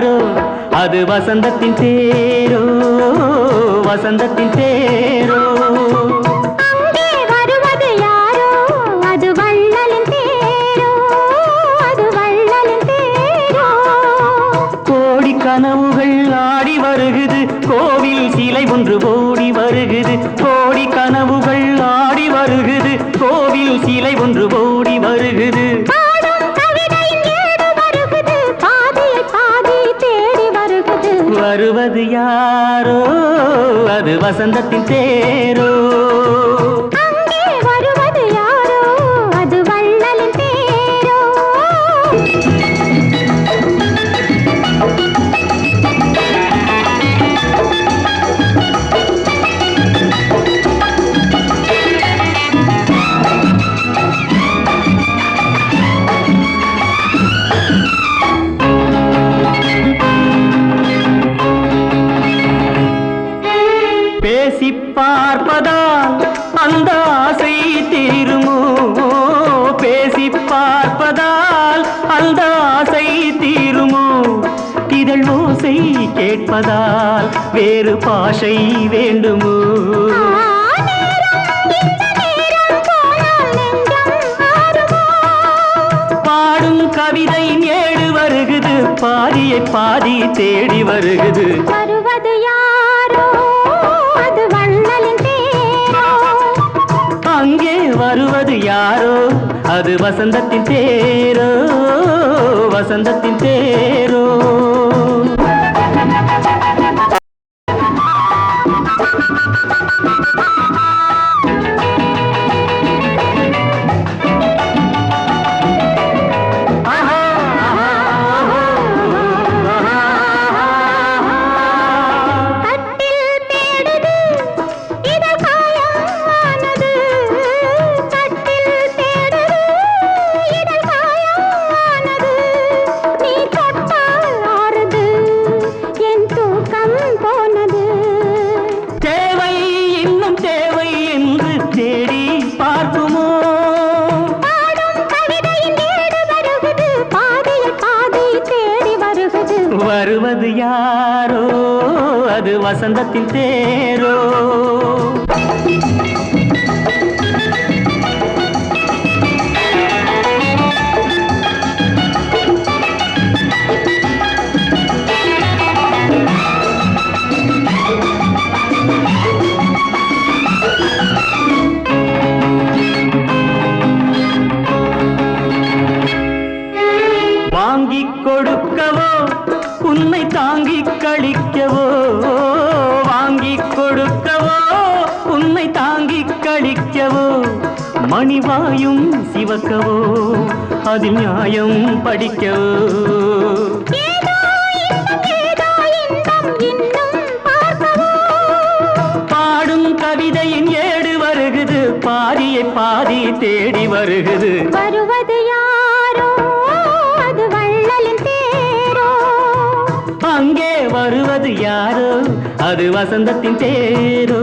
யாரோ அது வசந்தத்தின் தேரோ வசந்தத்தின் தேரோ கனவுகள் ஆடி வருகுது. கோவில் சிலை ஒன்று ஓடி வருகுது. கோடி கனவுகள் வருவது யாரோ? அது வசந்தத்தின் தேரோ? பேசி பார்ப்பதால் அந்த ஆசை தீருமோ? இதழ் ஓசை கேட்பதால் வேறு பாஷை வேண்டுமோ? பாடும் கவிதை ஏழு வருகுது பாதியை பாதி தேடி வருகுது. வருவது யாரோ அது அங்கே வருவது யாரோ? அது வசந்தத்தின் தேரோ வசந்தத்தின் தேரோ யாரோ? அது வசந்தத்தின் தேரோ? கொடுக்கவோ உன்னை தாங்கிக் கழிக்கவோ வாங்கிக் கொடுக்கவோ உன்னை தாங்கிக் கழிக்கவோ மணிவாயும் சிவக்கவோ அதில் நியாயம் படிக்கவோ. கவிதையின் ஏடு வருகுது பாதியை பாதி தேடி வருகுது. வருவது யாரோ? வருவது யாரோ? அது வசந்தத்தின் பேரோ?